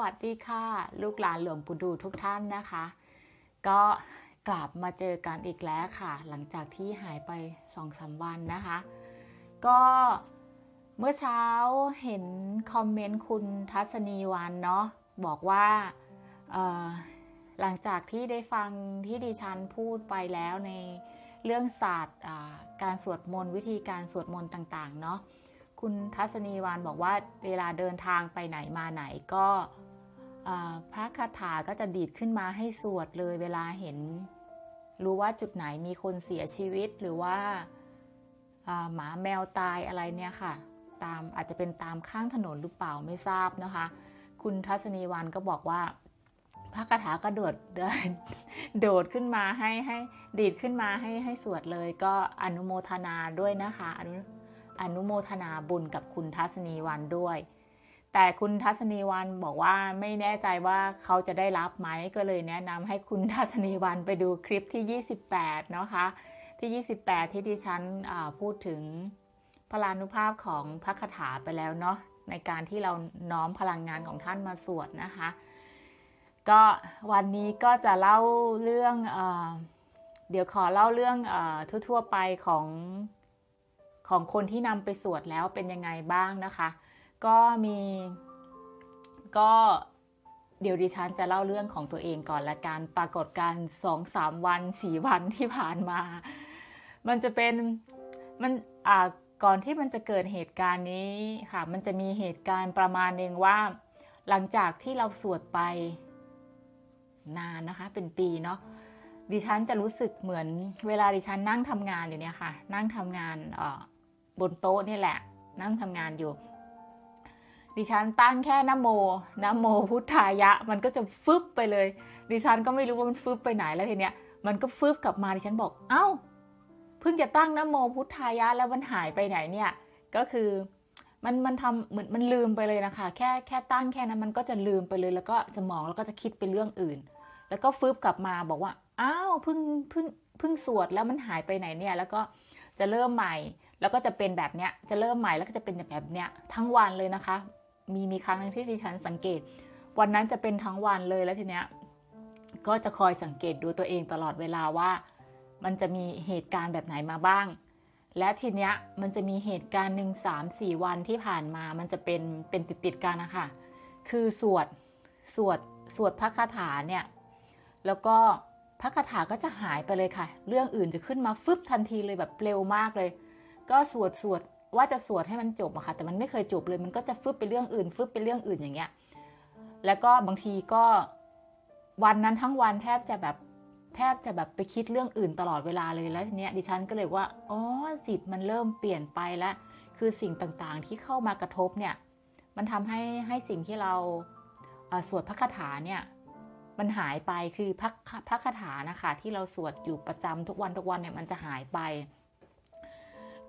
วัสดีค่ะ ลูกหลานหลวงปู่ดูทุกท่านนะคะ ก็กลับมาเจอกันอีกแล้วค่ะ หลังจากที่หายไปสองสามวันนะคะ ก็เมื่อเช้าเห็นคอมเมนต์คุณทัศนีวันเนาะบอกว่าหลังจากที่ได้ฟังที่ดิฉันพูดไปแล้วในเรื่องศาสตร์การสวดมนต์วิธีการสวดมนต์ต่าง ๆ เนาะคุณทัศนีวานบอกว่าเวลาเดินทางไปไหนมาไหนก็ พระคาถาก็จะดีดขึ้นมาให้สวดเลยเวลาเห็น รู้ว่าจุดไหนมีคนเสียชีวิตหรือว่าหมาแมวตายอะไรเนี่ยค่ะ ตามอาจจะเป็นตามข้างถนนหรือเปล่าไม่ทราบนะคะ คุณทัศนีวันก็บอกว่าพระคาถาก็โดดโดดขึ้นมาให้ให้ดีดขึ้นมาให้ให้สวดเลย ก็อนุโมทนาด้วยนะคะ อนุอนุโมทนาบุญกับคุณทัศนีวันด้วย แต่คุณทัศนีวันบอกว่าไม่แน่ใจว่าเขาจะได้รับไหมก็เลยแนะนำให้คุณทัศนีวันไปดูคลิปที่ 28 นะคะที่ 28 ที่ดิฉันพูดถึงพลานุภาพของพระคาถาไปแล้วเนาะในการที่เราน้อมพลังงานของท่านมาสวดนะคะ ก็วันนี้ก็จะเล่าเรื่องเอเดี๋ยวขอเล่าเรื่องอทั่วๆไปของของคนที่นำไปสวดแล้วเป็นยังไงบ้างนะคะ ก็มีก็เดี๋ยวดิฉันจะเล่าเรื่องของตัวเองก่อนละกันปรากฏการสองสามวันสี่วันที่ผ่านมา มันจะเป็นมันอ่าก่อนที่มันจะเกิดเหตุการณ์นี้ค่ะ มันจะมีเหตุการณ์ประมาณหนึ่งว่า หลังจากที่เราสวดไปนานนะคะ เป็นปีเนาะดิฉันจะรู้สึกเหมือนเวลาดิฉันนั่งทำงานอยู่เนี่ยค่ะ นั่งทำงานเอ่อบนโต๊ะนี่แหละ นั่งทำงานอยู่ ดิฉันตั้งแค่นะโมนะโมพุทธายะ มันก็จะฟึบไปเลย ดิฉันก็ไม่รู้ว่ามันฟึบไปไหนแล้วทีเนี้ย มันก็ฟึบกลับมาดิฉันบอก เอ้า เพิ่งจะตั้งนะโมพุทธายะ แล้วมันหายไปไหนเนี่ย ก็คือมันมันทำเหมือนมันลืมไปเลยนะคะ แค่แค่ตั้งแค่นั้นมันก็จะลืมไปเลย แล้วก็จะมองแล้วก็จะคิดไปเรื่องอื่น แล้วก็ฟึบกลับมาบอกว่าอ้าวเพิ่งเพิ่งเพิ่งสวดแล้วมันหายไปไหนเนี่ย แล้วก็จะเริ่มใหม่แล้วก็จะเป็นแบบเนี้ยจะเริ่มใหม่แล้วก็จะเป็นแบบเนี้ยทั้งวันเลยนะคะ มีมีครั้งหนึ่งที่ดิฉันสังเกต วันนั้นจะเป็นทั้งวันเลยแล้วทีเนี้ยก็จะคอยสังเกตดูตัวเองตลอดเวลาว่า มันจะมีเหตุการณ์แบบไหนมาบ้าง และทีเนี้ยมันจะมีเหตุการณ์หนึ่งสามสี่วันที่ผ่านมา มันจะเป็นเป็นติดติดกันนะคะคือสวดสวดสวดพระคาถาเนี่ยแล้วก็พระคาถาก็จะหายไปเลยค่ะ เรื่องอื่นจะขึ้นมาฟึบทันทีเลยแบบเร็วมากเลย ก็สวดสวด ว่าจะสวดให้มันจบอะค่ะ แต่มันไม่เคยจบเลย มันก็จะฟึบไปเรื่องอื่น ฟึบไปเรื่องอื่นอย่างเงี้ย แล้วก็บางทีก็วันนั้นทั้งวันแทบจะแบบแทบจะแบบไปคิดเรื่องอื่นตลอดเวลาเลยแล้วทีเนี้ยดิฉันก็เลยว่าอ๋อจิตมันเริ่มเปลี่ยนไปแล้วคือสิ่งต่างๆที่เข้ามากระทบเนี่ย มันทำให้ให้สิ่งที่เราสวดพระคาถาเนี่ยมันหายไปคือพระพระคาถานะคะ ที่เราสวดอยู่ประจำทุกวันทุกวันเนี่ยมันจะหายไป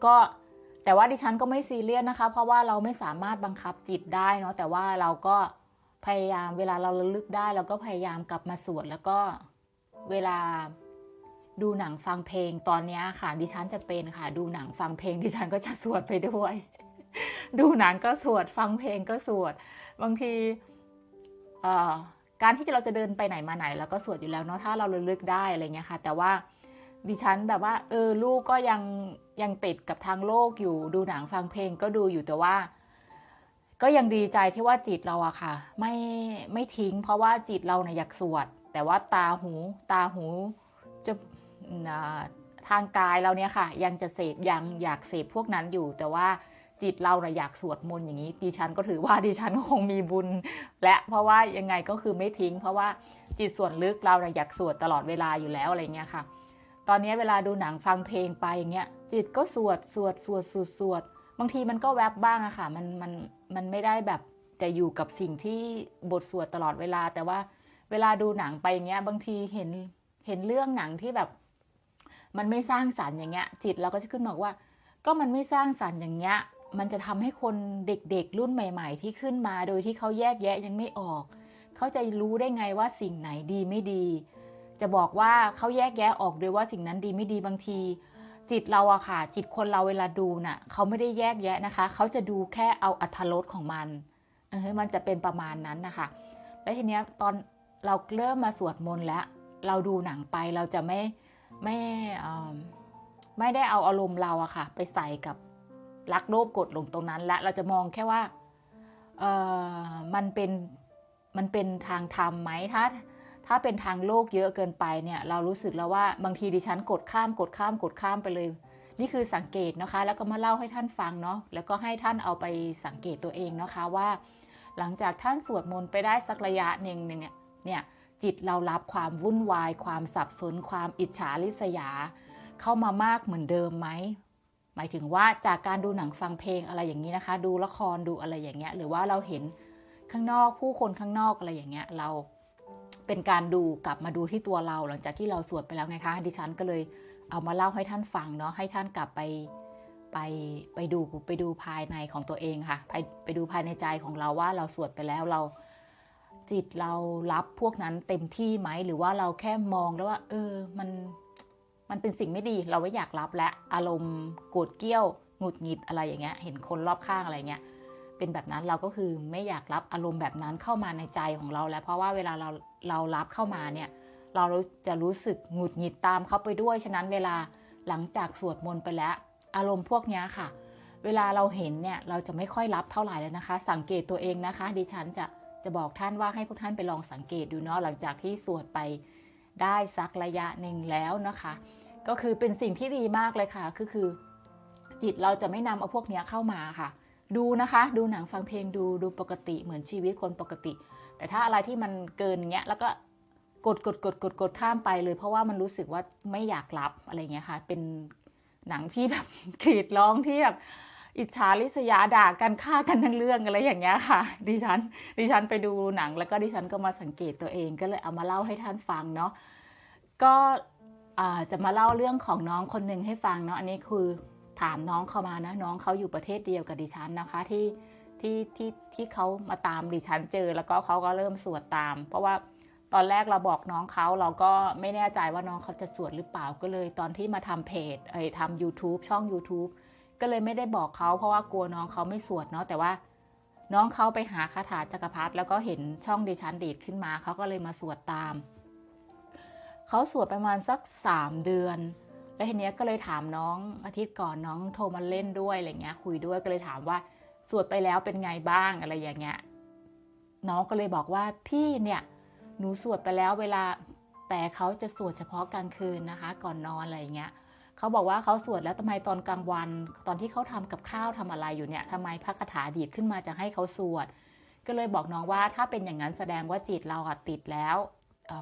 ก็ แต่ว่าดิฉันก็ไม่ซีเรียสนะคะ เพราะว่าเราไม่สามารถบังคับจิตได้เนาะแต่ว่าเราก็พยายามเวลาเราระลึกได้เราก็พยายามกลับมาสวดแล้วก็เวลาดูหนังฟังเพลงตอนนี้ค่ะ ดิฉันจะเป็นค่ะ ดูหนังฟังเพลงดิฉันก็จะสวดไปด้วย ดูหนังก็สวดฟังเพลงก็สวด บางทีเอ่อการที่เราจะเดินไปไหนมาไหนเราก็สวดอยู่แล้วเนาะถ้าเราระลึกได้อะไรเงี้ยค่ะ แต่ว่า ดิฉันแบบว่า เออลูกก็ยังยังติดกับทางโลกอยู่ดูหนังฟังเพลงก็ดูอยู่แต่ว่า ก็ยังดีใจที่ว่าจิตเราอะค่ะ ไม่ไม่ทิ้ง เพราะว่าจิตเราเนี่ยอยากสวด แต่ว่าตาหูตาหูจะทางกายเราเนี่ยค่ะ ยังจะเสพยังอยากเสพพวกนั้นอยู่ แต่ว่าจิตเราเนี่ยอยากสวดมนต์อย่างนี้ดิฉันก็ถือว่าดิฉันคงมีบุญ และเพราะว่ายังไงก็คือไม่ทิ้ง เพราะว่าจิตส่วนลึกเราเนี่ยอยากสวดตลอดเวลาอยู่แล้วอะไรเงี้ยค่ะ ตอนนี้เวลาดูหนังฟังเพลงไปอย่างเงี้ย จิตก็สวดสวดสวดสวดสวดบางทีมันก็แวบบ้างอะค่ะ มันมันมันไม่ได้แบบแต่อยู่กับสิ่งที่บทสวดตลอดเวลา แต่ว่าเวลาดูหนังไปอย่างเงี้ย บางทีเห็นเห็นเรื่องหนังที่แบบ มันไม่สร้างสรรค์อย่างเงี้ย จิตเราก็จะขึ้นมาบอกว่า ก็มันไม่สร้างสรรค์อย่างเงี้ย มันจะทำให้คนเด็กๆ รุ่นใหม่ ๆ ที่ขึ้นมา โดยที่เขาแยกแยะยังไม่ออก เขาจะรู้ได้ไงว่าสิ่งไหนดีไม่ดี จะบอกว่าเขาแยกแยะออกโดยว่าสิ่งนั้นดีไม่ดีบางที จิตเราอะค่ะ จิตคนเราเวลาดูน่ะเขาไม่ได้แยกแยะนะคะ เขาจะดูแค่เอาอัธรสของมันเออมันจะเป็นประมาณนั้นนะคะ แล้วทีเนี้ยตอนเราเริ่มมาสวดมนต์แล้ว เราดูหนังไปเราจะไม่ไม่ไม่ได้เอาอารมณ์เราอะค่ะ ไปใส่กับรักโลภกดหลงตรงนั้นและเราจะมองแค่ว่าเออมันเป็นมันเป็นทางธรรมไหมถ้า ถ้าเป็นทางโลกเยอะเกินไปเนี่ย เรารู้สึกแล้วว่าบางทีดิฉันกดข้ามกดข้ามกดข้ามไปเลย นี่คือสังเกตนะคะ แล้วก็มาเล่าให้ท่านฟังเนาะแล้วก็ให้ท่านเอาไปสังเกตตัวเองนะคะว่า หลังจากท่านสวดมนต์ไปได้สักระยะหนึ่งเนี่ยเนี่ยจิตเรารับความวุ่นวาย ความสับสน ความอิจฉาริษยา เข้ามามากเหมือนเดิมไหมหมายถึงว่าจากการดูหนังฟังเพลงอะไรอย่างนี้นะคะ ดูละครดูอะไรอย่างเงี้ย หรือว่าเราเห็นข้างนอกผู้คนข้างนอกอะไรอย่างเงี้ย เรา เป็นการดูกลับมาดูที่ตัวเรา หลังจากที่เราสวดไปแล้วไงคะ ดิฉันก็เลยเอามาเล่าให้ท่านฟังเนาะให้ท่านกลับไปไปไปดูไปดูภายในของตัวเองค่ะ ไปไปดูภายในใจของเราว่าเราสวดไปแล้วเรา จิตเรารับพวกนั้นเต็มที่ไหมหรือว่าเราแค่มองแล้วว่า เออมันมันเป็นสิ่งไม่ดีเราไม่อยากรับและอารมณ์โกรธเกี้ยวหงุดหงิดอะไรอย่างเงี้ย เห็นคนรอบข้างอะไรเงี้ย เป็นแบบนั้นเราก็คือไม่อยากรับอารมณ์แบบนั้นเข้ามาในใจของเราแล้ว เพราะว่าเวลาเราเรารับเข้ามาเนี่ย เราจะรู้สึกหงุดหงิดตามเขาไปด้วยฉะนั้นเวลาหลังจากสวดมนต์ไปแล้ว อารมณ์พวกนี้ค่ะ เวลาเราเห็นเนี่ยเราจะไม่ค่อยรับเท่าไหร่แล้วนะคะ สังเกตตัวเองนะคะ ดิฉันจะจะบอกท่านว่าให้พวกท่านไปลองสังเกตดูเนาะหลังจากที่สวดไปได้สักระยะหนึ่งแล้วนะคะ ก็คือเป็นสิ่งที่ดีมากเลยค่ะ ก็คือ จิตเราจะไม่นำเอาพวกนี้เข้ามาค่ะ ดูนะคะ ดูหนังฟังเพลงดูดูปกติเหมือนชีวิตคนปกติ แต่ถ้าอะไรที่มันเกินเงี้ยแล้วก็กดกดกดกดกดข้ามไปเลยเพราะว่ามันรู้สึกว่าไม่อยากรับอะไรเงี้ยค่ะ เป็นหนังที่แบบกรีดร้องที่แบบอิจฉาริษยาด่ากันฆ่ากันทั้งเรื่องอะไรอย่างเงี้ยค่ะ ดิฉัน ดิฉันไปดูหนัง แล้วก็ดิฉันก็มาสังเกตตัวเองก็เลยเอามาเล่าให้ท่านฟังเนาะก็จะมาเล่าเรื่องของน้องคนหนึ่งให้ฟังเนาะอันนี้คือ ถามน้องเข้ามานะ น้องเขาอยู่ประเทศเดียวกับดิฉันนะคะ ที่ที่ที่ที่เขามาตามดิฉันเจอ แล้วก็เขาก็เริ่มสวดตาม เพราะว่าตอนแรกเราบอกน้องเขาเราก็ไม่แน่ใจว่าน้องเขาจะสวดหรือเปล่าก็เลย ตอนที่มาทำเพจเอ้ยทำ YouTube ช่อง YouTube ก็เลยไม่ได้บอกเขาเพราะว่ากลัวน้องเขาไม่สวดเนาะแต่ว่า น้องเขาไปหาคาถาจักรพรรดิแล้วก็เห็นช่องดิฉันดีดขึ้นมาเขาก็เลยมาสวดตามเขาสวดประมาณสักสามเดือน แล้วทีเนี้ยก็เลยถามน้องอาทิตย์ก่อนน้องโทรมาเล่นด้วยอะไรเงี้ย คุยด้วยก็เลยถามว่าสวดไปแล้วเป็นไงบ้างอะไรอย่างเงี้ย น้องก็เลยบอกว่าพี่เนี่ย หนูสวดไปแล้วเวลาแต่เขาจะสวดเฉพาะกลางคืนนะคะ ก่อนนอนอะไรเงี้ยเขาบอกว่าเขาสวดแล้วทำไมตอนกลางวัน ตอนที่เขาทำกับข้าวทำอะไรอยู่เนี่ยทำไมพระคาถาดีดขึ้นมาจะให้เขาสวด ก็เลยบอกน้องว่าถ้าเป็นอย่างนั้นแสดงว่าจิตเราติดแล้ว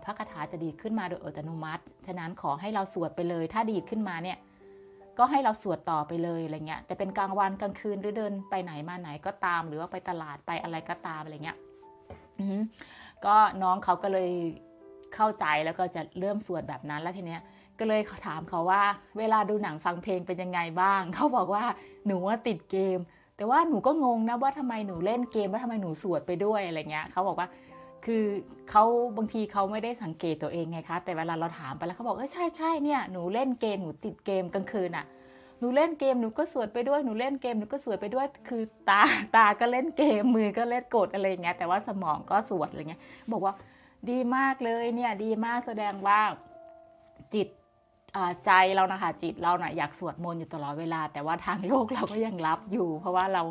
พระคาถาจะดีขึ้นมาโดยอัตโนมัติ ฉะนั้นขอให้เราสวดไปเลย ถ้าดีขึ้นมาเนี่ย ก็ให้เราสวดต่อไปเลยอะไรเงี้ย แต่เป็นกลางวันกลางคืนหรือเดินไปไหนมาไหนก็ตาม หรือว่าไปตลาดไปอะไรก็ตามอะไรเงี้ยก็น้องเขาก็เลยเข้าใจแล้วก็จะเริ่มสวดแบบนั้นแล้วทีเนี้ย ก็เลยถามเขาว่า เวลาดูหนังฟังเพลงเป็นยังไงบ้าง เขาบอกว่าหนูว่าติดเกม แต่ว่าหนูก็งงนะว่าทำไมหนูเล่นเกมว่าทำไมหนูสวดไปด้วยอะไรเงี้ย เขาบอกว่า คือเขาบางทีเขาไม่ได้สังเกตตัวเองไงคะ แต่เวลาเราถามไปแล้วเขาบอกเออใช่ใช่เนี่ยหนูเล่นเกมหนูติดเกมกลางคืนอะหนูเล่นเกมหนูก็สวดไปด้วยหนูเล่นเกมหนูก็สวดไปด้วย คือตาตาก็เล่นเกมมือก็เล่นกดอะไรเงี้ยแต่ว่าสมองก็สวดอะไรเงี้ยบอกว่าดีมากเลยเนี่ยดีมากแสดงว่าจิตใจเรานะคะจิตเรานะ่ะอยากสวดมนต์อยู่ตลอดเวลา แต่ว่าทางโลกเราก็ยังรับอยู่ เพราะว่าเรา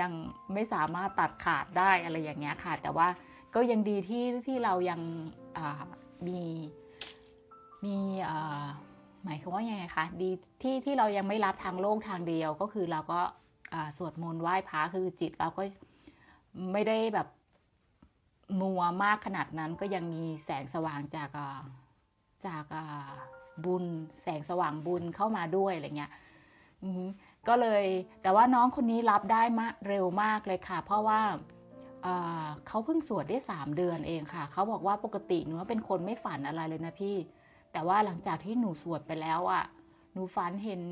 ยังไม่สามารถตัดขาดได้อะไรอย่างเงี้ยค่ะ แต่ว่า ก็ยังดีที่ที่เรายังมีมีหมายความว่ายังไงคะดีที่ที่เรายังไม่รับทางโลกทางเดียวก็คือเราก็สวดมนต์ไหว้พระคือจิตเราก็ไม่ได้แบบมัวมากขนาดนั้นก็ยังมีแสงสว่างจากจากบุญแสงสว่างบุญเข้ามาด้วยอะไรเงี้ยก็เลยแต่ว่าน้องคนนี้รับได้มาเร็วมากเลยค่ะ เพราะว่า เขาเพิ่งสวดได้สามเดือนเองค่ะ เขาบอกว่าปกติหนูเป็นคนไม่ฝันอะไรเลยนะพี่ แต่ว่าหลังจากที่หนูสวดไปแล้วอะ่ะ หนูฝันเห็น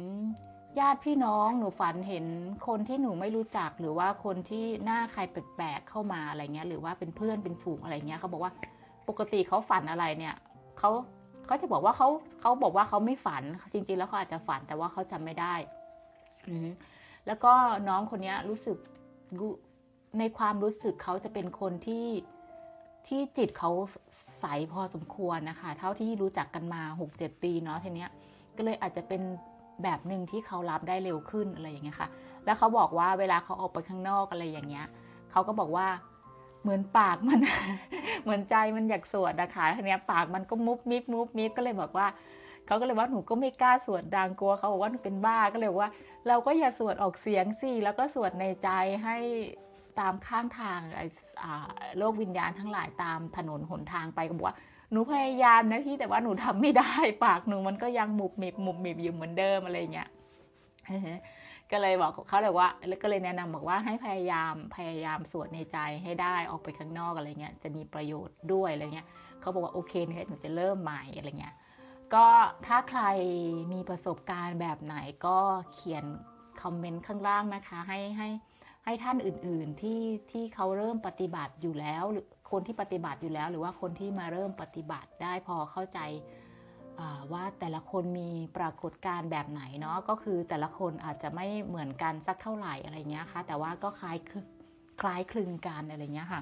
ญาติพี่น้อง หนูฝันเห็นคนที่หนูไม่รู้จัก หรือว่าคนที่หน้าใครแปลกๆเข้ามาอะไรเงี้ย หรือว่าเป็นเพื่อนเป็นฝูงอะไรเงี้ย เขาบอกว่าปกติเขาฝันอะไรเนี่ย เขาเขาจะบอกว่าเขาเขาบอกว่าเขาไม่ฝัน จริง ๆ แล้วเขาอาจจะฝันแต่ว่าเขาจำไม่ได้อแล้วก็น้องคนนี้รู้สึก ในความรู้สึกเขาจะเป็นคนที่ที่จิตเขาใสพอสมควรนะคะ เท่าที่รู้จักกันมา6-7ปีเนาะทีเนี้ยก็เลยอาจจะเป็นแบบหนึ่งที่เขารับได้เร็วขึ้นอะไรอย่างเงี้ยค่ะ แล้วเขาบอกว่าเวลาเขาออกไปข้างนอกอะไรอย่างเงี้ยเขาก็บอกว่าเหมือนปากมัน เหมือนใจมันอยากสวดนะคะทีเนี้ยปากมันก็มุบมิบมุบมิบก็เลยบอกว่าเขาก็เลยว่าหนูก็ไม่กล้าสวดดังกลัวเขาบอกว่าหนูเป็นบ้าก็เลยว่า เราก็อย่าสวดออกเสียงสิแล้วก็สวดในใจให้ ตามข้างทางไอ้โลกวิญญาณทั้งหลายตามถนนหนทางไปก็บอกว่าหนูพยายามนะพี่แต่ว่าหนูทำไม่ได้ปากหนูมันก็ยังหมุบหมิบหมุบหมิบอยู่เหมือนเดิมอะไรเงี้ยก็เลยบอกเขาเลยว่าก็เลยแนะนำบอกว่าให้พยายามพยายามสวดในใจให้ได้ออกไปข้างนอกอะไรเงี้ยจะมีประโยชน์ด้วยอะไรเงี้ยเขาบอกว่าโอเคเนี่ยหนูจะเริ่มใหม่อะไรเงี้ยก็ถ้าใครมีประสบการณ์แบบไหนก็เขียนคอมเมนต์ข้างล่างนะคะ ให้ให้ ให้ท่านอื่นๆที่ที่เขาเริ่มปฏิบัติอยู่แล้วหรือคนที่ปฏิบัติอยู่แล้ว หรือว่าคนที่มาเริ่มปฏิบัติได้พอเข้าใจว่าแต่ละคนมีปรากฏการณ์แบบไหนเนาะก็คือแต่ละคนอาจจะไม่เหมือนกันสักเท่าไหร่อะไรเงี้ยค่ะแต่ว่าก็คล้ายคล้ายคลึงกันอะไรเงี้ยค่ะ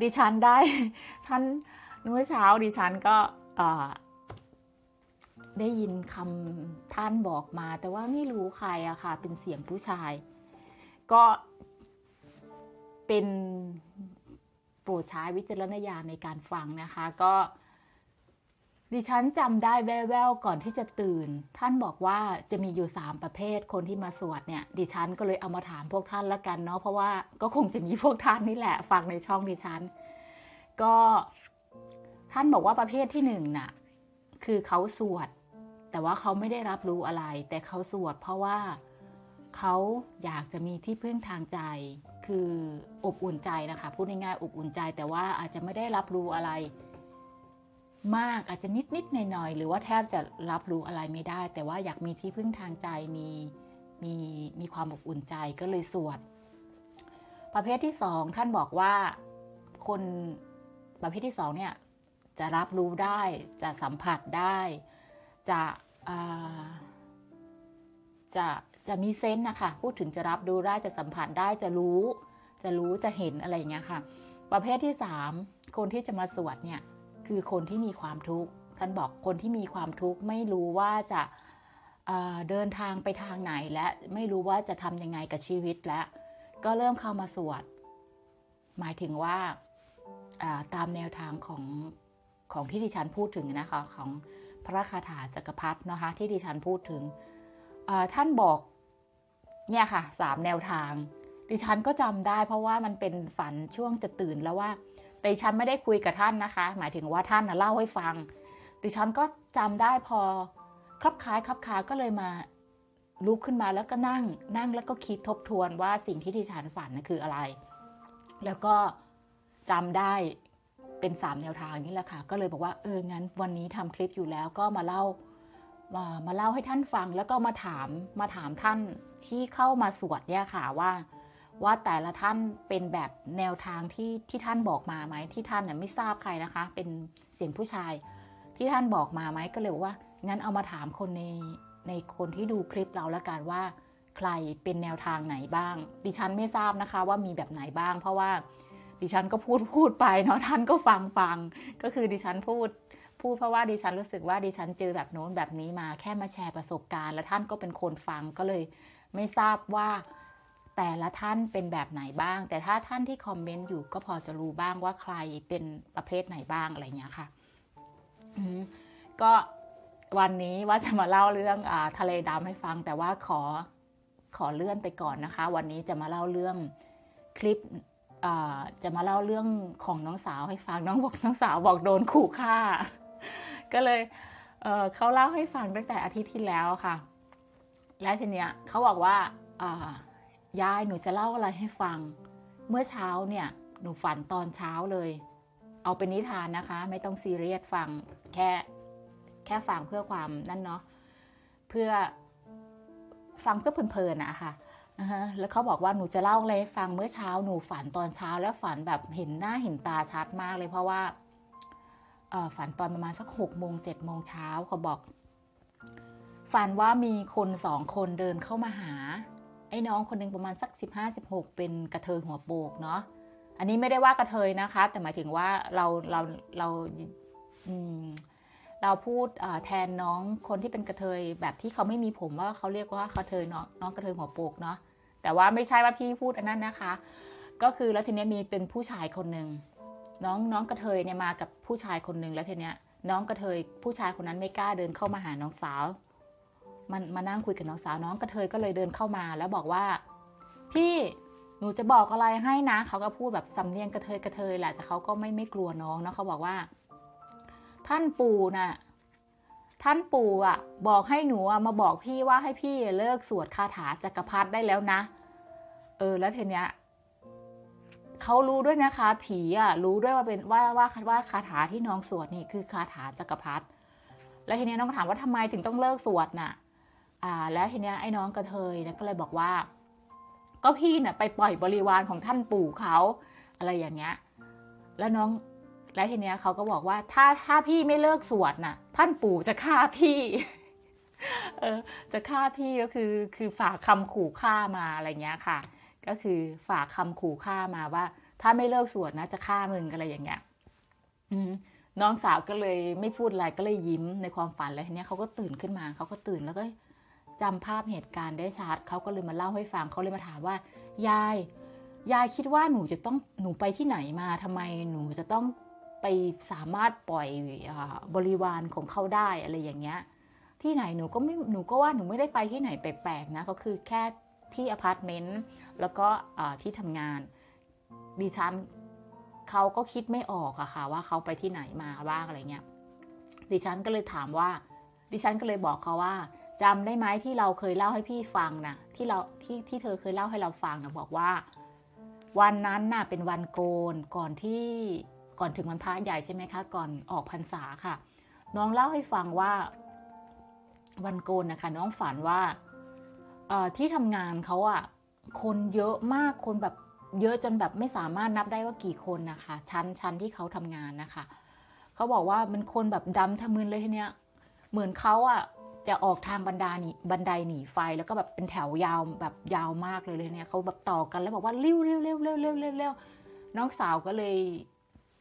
ดิฉันได้ท่านเมื่อเช้าดิฉันก็ได้ยินคำท่านบอกมา แต่ว่าไม่รู้ใครอะค่ะ เป็นเสียงผู้ชาย ก็เป็นโปรดใช้วิจารณญาณในการฟังนะคะ ก็ ดิฉันจำได้แว่วๆก่อนที่จะตื่น ท่านบอกว่าจะมีอยู่สามประเภทคนที่มาสวดเนี่ย ดิฉันก็เลยเอามาถามพวกท่านละกันเนาะเพราะว่าก็คงจะมีพวกท่านนี่แหละฟังในช่องดิฉัน ก็ท่านบอกว่าประเภทที่หนึ่งน่ะคือเขาสวด แต่ว่าเขาไม่ได้รับรู้อะไร แต่เขาสวดเพราะว่า เขาอยากจะมีที่พึ่งทางใจ คืออบอุ่นใจนะคะ พูดง่ายๆอบอุ่นใจ แต่ว่าอาจจะไม่ได้รับรู้อะไร มากอาจจะนิดๆหน่อยๆหรือว่าแทบจะรับรู้อะไรไม่ได้ แต่ว่าอยากมีที่พึ่งทางใจมีมีมีความอบอุ่นใจก็เลยสวด ประเภทที่สองท่านบอกว่าคนประเภทที่สองเนี่ยจะรับรู้ได้จะสัมผัสได้ จะ จะจะมีเซนต์นะคะ พูดถึงจะรับรู้ได้จะสัมผัสได้จะรู้ จะรู้จะเห็นอะไรอย่างเงี้ยค่ะ ประเภทที่สามคนที่จะมาสวดเนี่ยคือคนที่มีความทุกข์ท่านบอกคนที่มีความทุกข์ไม่รู้ว่าจะเดินทางไปทางไหนและไม่รู้ว่าจะทำยังไงกับชีวิตและ ก็เริ่มเข้ามาสวด หมายถึงว่าตามแนวทางของของที่ดิฉันพูดถึงนะคะของพระคาถาจักรพรรดินะคะที่ดิฉันพูดถึง ท่านบอกเนี่ยค่ะสามแนวทาง ดิฉันก็จำได้ เพราะว่ามันเป็นฝันช่วงจะตื่นแล้วว่าแต่ดิฉันไม่ได้คุยกับท่านนะคะ หมายถึงว่าท่านนะเล่าให้ฟัง ดิฉันก็จำได้พอคลับคล้ายคลับคาก็เลยมาลุกขึ้นมาแล้วก็นั่งนั่งแล้วก็คิดทบทวนว่าสิ่งที่ดิฉันฝันนะคืออะไร แล้วก็จำได้เป็นสามแนวทางนี่แหละค่ะ ก็เลยบอกว่าเอองั้นวันนี้ทำคลิปอยู่แล้วก็มาเล่า มามาเล่าให้ท่านฟังแล้วก็มาถามมาถามท่านที่เข้ามาสวดเนี่ยค่ะว่า ว่าแต่ละท่านเป็นแบบแนวทางที่ที่ท่านบอกมาไหมที่ท่านเนี่ยไม่ทราบใครนะคะ เป็นเสียงผู้ชาย ที่ท่านบอกมาไหมก็เลยว่างั้นเอามาถามคนในในคนที่ดูคลิปเราแล้วกันว่า ใครเป็นแนวทางไหนบ้าง ดิฉันไม่ทราบนะคะ ว่ามีแบบไหนบ้าง เพราะว่าดิฉันก็พูดพูดไปเนาะท่านก็ฟังฟังก็คือดิฉันพูด พูดเพราะว่าดิฉันรู้สึกว่าดิฉันเจอแบบโน้นแบบนี้มาแค่มาแชร์ประสบการณ์ แล้วท่านก็เป็นคนฟังก็เลย ไม่ทราบว่าแต่ละท่านเป็นแบบไหนบ้าง แต่ถ้าท่านที่คอมเมนต์อยู่ก็พอจะรู้บ้างว่าใครเป็นประเภทไหนบ้างอะไรเงี้ยค่ะก็วันนี้ว่าจะมาเล่าเรื่องอทะเลดำให้ฟัง แต่ว่าขอขอเลื่อนไปก่อนนะคะ วันนี้จะมาเล่าเรื่องคลิปจะมาเล่าเรื่องของน้องสาวให้ฟังน้องบอกน้องสาวบอกโดนขู่ฆ่า ก็เลยเเขาเล่าให้ฟังตั้งแต่อาทิตย์ที่แล้วค่ะ และทีเนี้ยเขาบอกว่ายายหนูจะเล่าอะไรให้ฟัง เมื่อเช้าเนี่ย หนูฝันตอนเช้าเลย เอาเป็นนิทานนะคะ ไม่ต้องซีเรียสฟังแค่แค่ฟังเพื่อความนั่นเนาะเพื่อฟังเพื่อเพลินๆนะคะแล้วเขาบอกว่าหนูจะเล่าอะไรฟังเมื่อเช้าหนูฝันตอนเช้าแล้วฝันแบบเห็นหน้าเห็นตาชัดมากเลยเพราะว่า ฝันตอนประมาณสักหกโมงเจ็ดโมงเช้าเขาบอก ฝันว่ามีคนสองคนเดินเข้ามาหา ไอ้น้องคนหนึ่งประมาณสักสิบห้าสิบหกเป็นกระเทยหัวโปกเนาะอันนี้ไม่ได้ว่ากระเทยนะคะ แต่หมายถึงว่าเราเราเราเราพูดแทนน้องคนที่เป็นกระเทยแบบที่เขาไม่มีผมว่าเขาเรียกว่ากระเทยน้องน้องกระเทยหัวโปกเนาะแต่ว่าไม่ใช่ว่าพี่พูดอันนั้นนะคะ ก็คือแล้วทีนี้มีเป็นผู้ชายคนหนึ่ง น้องน้องกระเทยเนี่ยมากับผู้ชายคนหนึ่งแล้วทีเนี้ย น้องกระเทยผู้ชายคนนั้นไม่กล้าเดินเข้ามาหาน้องสาว มันมานั่งคุยกับน้องสาวน้องกระเทยก็เลยเดินเข้ามาแล้วบอกว่า พี่หนูจะบอกอะไรให้นะเขาก็พูดแบบสำเนียงกระเทยกระเทยแหละแต่เขาก็ไม่ไม่กลัวน้องนะเขาบอกว่า ท่านปู่น่ะท่านปู่อะ บอกให้หนูอะมาบอกพี่ว่าให้พี่เลิกสวดคาถาจักรพรรดิได้แล้วนะ เออ แล้วทีเนี้ย เขารู้ด้วยนะคะ ผีอะรู้ด้วยว่าเป็นว่าว่าว่าคาถาที่น้องสวดนี่คือคาถาจักรพรรดิแล้วทีนี้น้องถามว่าทำไมถึงต้องเลิกสวดน่ะ อ่า แล้วทีเนี้ยไอ้น้องกระเทยนะก็เลยบอกว่า ก็พี่น่ะไปปล่อยบริวารของท่านปู่เขาอะไรอย่างเงี้ย แล้วน้องแล้วทีเนี้ยเขาก็บอกว่าถ้าถ้าพี่ไม่เลิกสวดน่ะ ท่านปู่จะฆ่าพี่ เออจะฆ่าพี่ก็คือคือฝากคำขู่ฆ่ามาอะไรเงี้ยค่ะ ก็คือฝากคำขู่ฆ่ามาว่า ถ้าไม่เลิกสวดนะจะฆ่ามึงอะไรอย่างเงี้ยน้องสาวก็เลยไม่พูดอะไรก็เลยยิ้มในความฝันแล้วทีเนี้ยเขาก็ตื่นขึ้นมาเขาก็ตื่นแล้วก็จำภาพเหตุการณ์ได้ชัดเขาก็เลยมาเล่าให้ฟังเขาเลยมาถามว่ายาย ยายคิดว่าหนูจะต้องหนูไปที่ไหนมาทำไมหนูจะต้องไปสามารถปล่อยบริวารของเขาได้อะไรอย่างเงี้ย ที่ไหนหนูก็ไม่หนูก็ว่าหนูไม่ได้ไปที่ไหนแปลกๆนะก็คือแค่ ที่อพาร์ตเมนต์แล้วก็ที่ทำงานดิฉันเขาก็คิดไม่ออกอะค่ะ ว่าเขาไปที่ไหนมาบ้างอะไรเงี้ยดิฉันก็เลยถามว่า ดิฉันก็เลยบอกเขาว่าจำได้ไหมที่เราเคยเล่าให้พี่ฟังนะที่เราที่ที่เธอเคยเล่าให้เราฟังนะบอกว่า วันนั้นน่ะเป็นวันโกนก่อนที่ก่อนถึงวันพระใหญ่ใช่ไหมคะ ก่อนออกพรรษาค่ะ น้องเล่าให้ฟังว่า วันโกนนะคะ น้องฝันว่า ที่ทำงานเขาอะคนเยอะมากคนแบบเยอะจนแบบไม่สามารถนับได้ว่ากี่คนนะคะ ชั้นชั้นที่เขาทำงานนะคะเขาบอกว่ามันคนแบบดำทะมึนเลยทีเนี้ยเหมือนเขาอะจะออกทางบันไดหนีบันไดหนีไฟแล้วก็แบบเป็นแถวยาวแบบยาวมากเลยเลยเนี่ยเขาแบบต่อกันแล้วบอกว่าเร็วเร็วเร็วเร็วเร็วเร็วเร็วน้องสาวก็เลย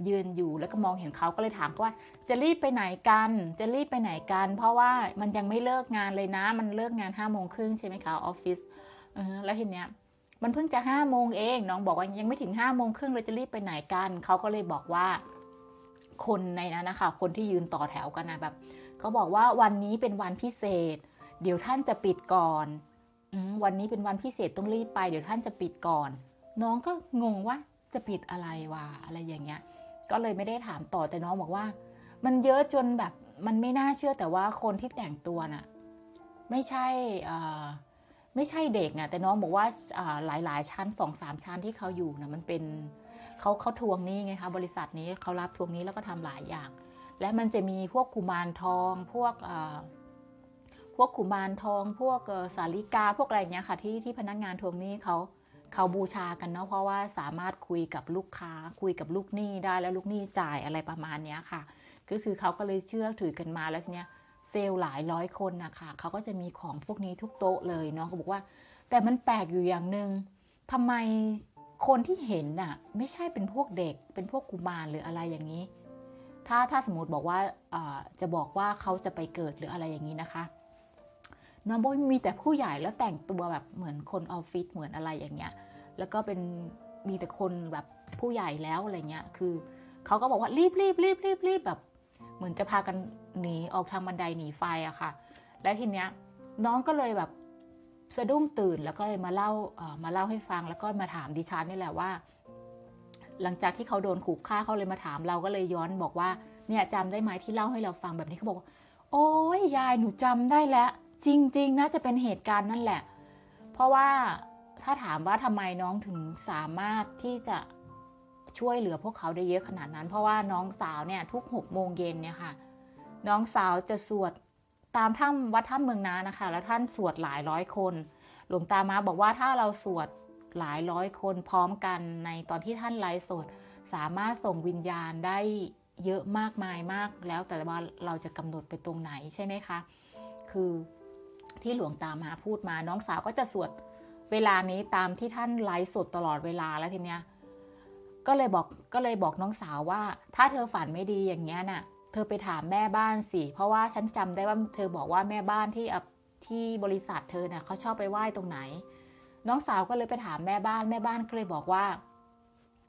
ยืนอยู่แล้วก็มองเห็นเขาก็เลยถามว่า จะรีบไปไหนกัน จะรีบไปไหนกัน เพราะว่ามันยังไม่เลิกงานเลยนะ มันเลิกงานห้าโมงครึ่งใช่ไหมคะออฟฟิศแล้วทีเนี้ยมันเพิ่งจะห้าโมงเองน้องบอกว่ายังไม่ถึงห้าโมงครึ่งเราจะรีบไปไหนกันเขาก็เลยบอกว่า คนในนั้นนะคะคนที่ยืนต่อแถวกันนะแบบเขาบอกว่าวันนี้เป็นวันพิเศษ เดี๋ยวท่านจะปิดก่อนอวันนี้เป็นวันพิเศษต้องรีบไป เดี๋ยวท่านจะปิดก่อน น้องก็งงว่าจะปิดอะไรวะอะไรอย่างเงี้ย ก็เลยไม่ได้ถามต่อแต่น้องบอกว่า มันเยอะจนแบบมันไม่น่าเชื่อแต่ว่าคนที่แต่งตัวน่ะ ไม่ใช่ไม่ใช่เด็กนะแต่น้องบอกว่าหลายหลายชั้นสองสามชั้นที่เขาอยู่นะมันเป็นเขาเขาทวงนี้ไงคะบริษัทนี้เขารับทวงนี้แล้วก็ทำหลายอย่าง และมันจะมีพวกกุมารทอง พวกพวกกุมารทอง พวกสาริกาพวกอะไรเงี้ยค่ะที่ที่พนักงานทวงนี้เขา เขาบูชากันเนาะเพราะว่าสามารถคุยกับลูกค้า คุยกับลูกหนี้ได้แล้วลูกหนี้จ่ายอะไรประมาณนี้ค่ะ ก็คือเขาก็เลยเชื่อถือกันมาแล้วทีเนี้ยเซลล์หลายร้อยคนนะคะเขาก็จะมีของพวกนี้ทุกโต๊ะเลยเนาะเขาบอกว่า แต่มันแปลกอยู่อย่างหนึ่งทำไมคนที่เห็นน่ะไม่ใช่เป็นพวกเด็ก เป็นพวกกุมารหรืออะไรอย่างนี้ ถ้าถ้าสมมติบอกว่าจะบอกว่าเขาจะไปเกิดหรืออะไรอย่างนี้นะคะ น้องโบมีแต่ผู้ใหญ่แล้วแต่งตัวแบบเหมือนคนออฟฟิศเหมือนอะไรอย่างเงี้ย แล้วก็เป็นมีแต่คนแบบผู้ใหญ่แล้วอะไรเงี้ย คือเขาก็บอกว่ารีบรีบรีบรีบรีบแบบ เหมือนจะพากันหนีออกทางบันไดหนีไฟอะค่ะ แล้วทีเนี้ยน้องก็เลยแบบสะดุ้งตื่นแล้วก็เลยมาเล่ามาเล่าให้ฟังแล้วก็มาถามดิฉันนี่แหละว่า หลังจากที่เขาโดนขู่ฆ่าเขาเลยมาถามเราก็เลยย้อนบอกว่าเนี่ยจำได้ไหมที่เล่าให้เราฟังแบบนี้เขาบอก โอ้ยยายหนูจำได้แล้ว จริง ๆนะจะเป็นเหตุการณ์นั่นแหละ เพราะว่าถ้าถามว่าทำไมน้องถึงสามารถที่จะช่วยเหลือพวกเขาได้เยอะขนาดนั้น เพราะว่าน้องสาวเนี่ยทุกหกโมงเย็นเนี่ยค่ะ น้องสาวจะสวดตามถ้ำวัดถ้ำเมืองนานะคะ แล้วท่านสวดหลายร้อยคน หลวงตามาบอกว่าถ้าเราสวดหลายร้อยคนพร้อมกันในตอนที่ท่านไลฟ์สด สามารถส่งวิญญาณได้เยอะมากมายมาก แล้วแต่ว่าเราจะกำหนดไปตรงไหนใช่ไหมคะ คือ ที่หลวงตามาพูดมา น้องสาวก็จะสวดเวลานี้ตามที่ท่านไลฟ์สดตลอดเวลาแล้วทีเนี้ยก็เลยบอกก็เลยบอกน้องสาวว่า ถ้าเธอฝันไม่ดีอย่างเงี้ยน่ะ เธอไปถามแม่บ้านสิเพราะว่าฉันจำได้ว่าเธอบอกว่าแม่บ้านที่ที่บริษัทเธอน่ะเขาชอบไปไหว้ตรงไหน น้องสาวก็เลยไปถามแม่บ้านแม่บ้านก็เลยบอกว่า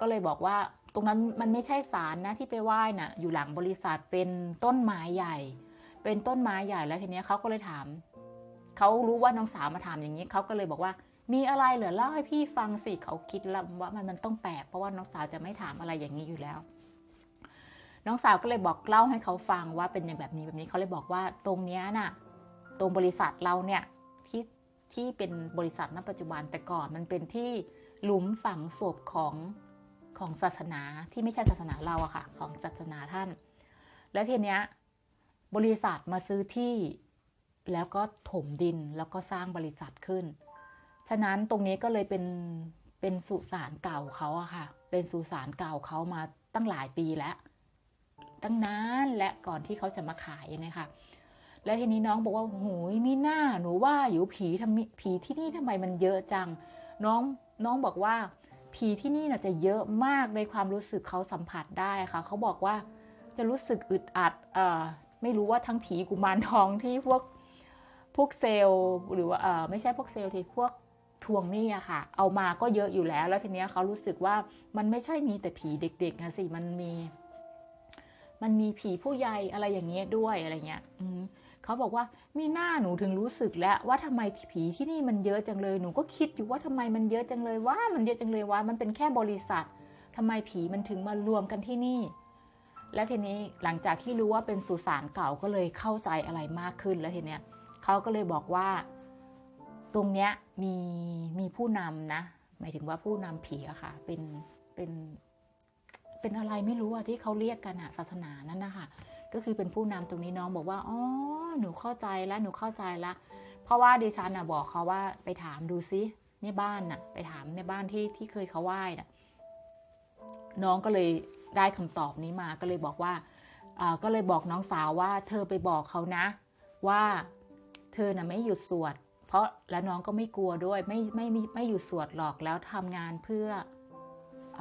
ก็เลยบอกว่า ตรงนั้นมันไม่ใช่ศาลนะที่ไปไหว้น่ะ อยู่หลังบริษัทเป็นต้นไม้ใหญ่ เป็นต้นไม้ใหญ่แล้วทีเนี้ยเขาก็เลยถาม เขารู้ว่าน้องสาวมาถามอย่างนี้เขาก็เลยบอกว่า มีอะไรเหรอเล่าให้พี่ฟังสิเขาคิดแล้วว่ามันมันต้องแปลกเพราะว่าน้องสาวจะไม่ถามอะไรอย่างนี้อยู่แล้ว น้องสาวก็เลยบอกเล่าให้เขาฟังว่าเป็นอย่างแบบนี้แบบนี้เขาเลยบอกว่าตรงเนี้ยน่ะ ตรงบริษัทเราเนี่ยที่ที่เป็นบริษัทณปัจจุบันแต่ก่อนมันเป็นที่หลุมฝังศพของของศาสนาที่ไม่ใช่ศาสนาเราอะค่ะ ของศาสนาท่าน แล้วทีเนี้ยบริษัทมาซื้อที่ แล้วก็ถมดินแล้วก็สร้างบริษัทขึ้น ฉะนั้นตรงนี้ก็เลยเป็นเป็นสุสานเก่าเขาอะค่ะ เป็นสุสานเก่าเขามาตั้งหลายปีแล้ว ตั้งนานและก่อนที่เขาจะมาขายนะคะแล้วทีนี้น้องบอกว่าโหยมีหน้าหนูว่าอยู่ผีทำผีที่นี่ทำไมมันเยอะจัง น้องน้องบอกว่า ผีที่นี่น่ะจะเยอะมากในความรู้สึกเขาสัมผัสได้ค่ะ เขาบอกว่าจะรู้สึกอึดอัดเอ่อไม่รู้ว่าทั้งผีกุมารทองที่พวก พวกเซลล์หรือว่าเออไม่ใช่พวกเซลล์ที่พวกทวงหนี้อะค่ะ เอามาก็เยอะอยู่แล้ว แล้วทีเนี้ยเขารู้สึกว่ามันไม่ใช่มีแต่ผีเด็กๆนะสิมันมี มันมีผีผู้ใหญ่อะไรอย่างเงี้ยด้วยอะไรเงี้ยอืเขาบอกว่ามีหน้าหนูถึงรู้สึกแล้วว่าทำไมผีที่นี่มันเยอะจังเลยหนูก็คิดอยู่ว่าทำไมมันเยอะจังเลยว่ามันเยอะจังเลยว่ามันเป็นแค่บริษัททำไมผีมันถึงมารวมกันที่นี่ แล้วทีนี้หลังจากที่รู้ว่าเป็นสุสานเก่าก็เลยเข้าใจอะไรมากขึ้นแล้วทีเนี้ย เขาก็เลยบอกว่า ตรงเนี้ยมีมีผู้นำนะ หมายถึงว่าผู้นำผีอะค่ะ เป็นเป็นเป็นอะไรไม่รู้อะที่เขาเรียกกันอะศาสนานั่นนะคะก็คือเป็นผู้นำตรงนี้น้องบอกว่าอ๋อหนูเข้าใจแล้วหนูเข้าใจแล้วเพราะว่าดิฉันอะบอกเขาว่าไปถามดูซิเนี่ยบ้านน่ะ ไปถามในบ้านที่ที่เคยเขาไหว้น่ะน้องก็เลยได้คำตอบนี้มาก็เลยบอกว่าก็เลยบอกน้องสาวว่า เธอไปบอกเขานะ ว่า เธอน่ะไม่หยุดสวด เพราะแล้วน้องก็ไม่กลัวด้วยไม่ไม่ไม่หยุดสวดหรอกแล้วทำงานเพื่ออ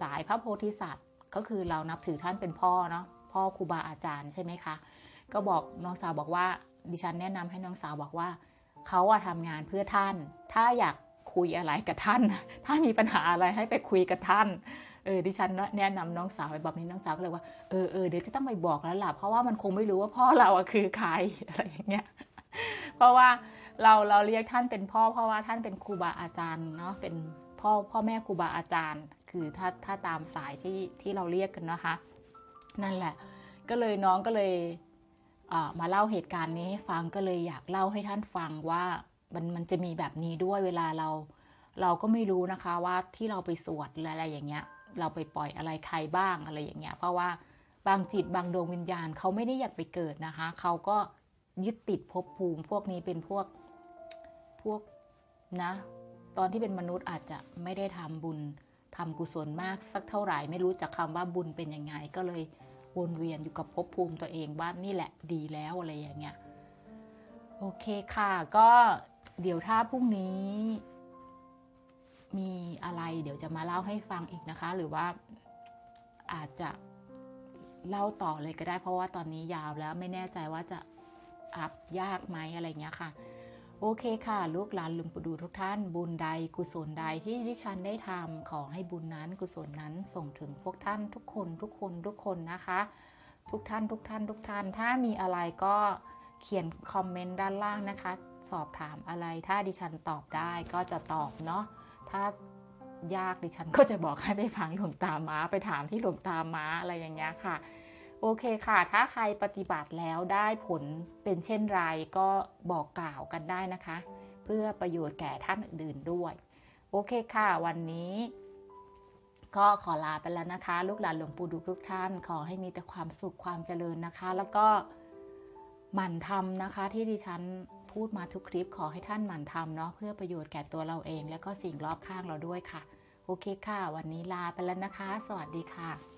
สายพระโพธิสัตว์ ก็คือเรานับถือท่านเป็นพ่อเนาะพ่อครูบาอาจารย์ใช่ไหมคะ ก็บอกน้องสาวบอกว่า ดิฉันแนะนำให้น้องสาวบอกว่าเขาอะทำงานเพื่อท่าน ถ้าอยากคุยอะไรกับท่าน ถ้ามีปัญหาอะไรให้ไปคุยกับท่าน เออ ดิฉันแนะนำน้องสาวไปแบบนี้น้องสาวก็เลยว่า เออเออเดี๋ยวจะต้องไปบอกแล้วล่ะ เพราะว่ามันคงไม่รู้ว่าพ่อเราอะคือใครอะไรอย่างเงี้ย เพราะว่าเราเราเรียกท่านเป็นพ่อเพราะว่าท่านเป็นครูบาอาจารย์เนาะเป็นพ่อพ่อแม่ครูบาอาจารย์ คือถ้าถ้าตามสายที่ที่เราเรียกกันนะคะ นั่นแหละ ก็เลยน้องก็เลยมาเล่าเหตุการณ์นี้ให้ฟังก็เลยอยากเล่าให้ท่านฟังว่ามันมันจะมีแบบนี้ด้วยเวลาเรา เราก็ไม่รู้นะคะว่าที่เราไปสวดอะไรอย่างเงี้ย เราไปปล่อยอะไรใครบ้างอะไรอย่างเงี้ย เพราะว่าบางจิตบางดวงวิญญาณเขาไม่ได้อยากไปเกิดนะคะ เขาก็ ยึดติดภพภูมิพวกนี้เป็นพวกพวกนะ ตอนที่เป็นมนุษย์อาจจะไม่ได้ทำบุญทำกุศลมากสักเท่าไหร่ ไม่รู้จักคำว่าบุญเป็นยังไง ก็เลยวนเวียนอยู่กับภพภูมิตัวเองว่านี่แหละดีแล้วอะไรอย่างเงี้ยโอเคค่ะก็เดี๋ยวถ้าพรุ่งนี้ มีอะไรเดี๋ยวจะมาเล่าให้ฟังอีกนะคะ หรือว่าอาจจะเล่าต่อเลยก็ได้ เพราะว่าตอนนี้ยาวแล้วไม่แน่ใจว่าจะ อัพยากไหมอะไรเงี้ยค่ะ โอเคค่ะ ลูกหลานลุงปู่ดูทุกท่าน บุญใดกุศลใดที่ดิฉันได้ทำขอให้บุญนั้นกุศลนั้นส่งถึงพวกท่านทุกคนทุกคนทุกคนนะคะ ทุกท่านทุกท่านทุกท่าน ถ้ามีอะไรก็เขียนคอมเมนต์ด้านล่างนะคะ สอบถามอะไรถ้าดิฉันตอบได้ก็จะตอบเนาะถ้ายากดิฉันก็จะบอกให้ไปฟังหลวงตาม้าไปถามที่หลวงตาม้าอะไรอย่างเงี้ยค่ะ โอเคค่ะ ถ้าใครปฏิบัติแล้วได้ผลเป็นเช่นไรก็บอกกล่าวกันได้นะคะ เพื่อประโยชน์แก่ท่านอื่นด้วย โอเคค่ะ วันนี้ ก็ขอลาไปแล้วนะคะ ลูกหลานหลวงปู่ดูทุกท่าน ขอให้มีแต่ความสุขความเจริญนะคะ แล้วก็หมั่นทำนะคะ ที่ดิฉันพูดมาทุกคลิปขอให้ท่านหมั่นทำเนาะเพื่อประโยชน์แก่ตัวเราเอง และก็สิ่งรอบข้างเราด้วยค่ะ โอเคค่ะ วันนี้ลาไปแล้วนะคะ สวัสดีค่ะ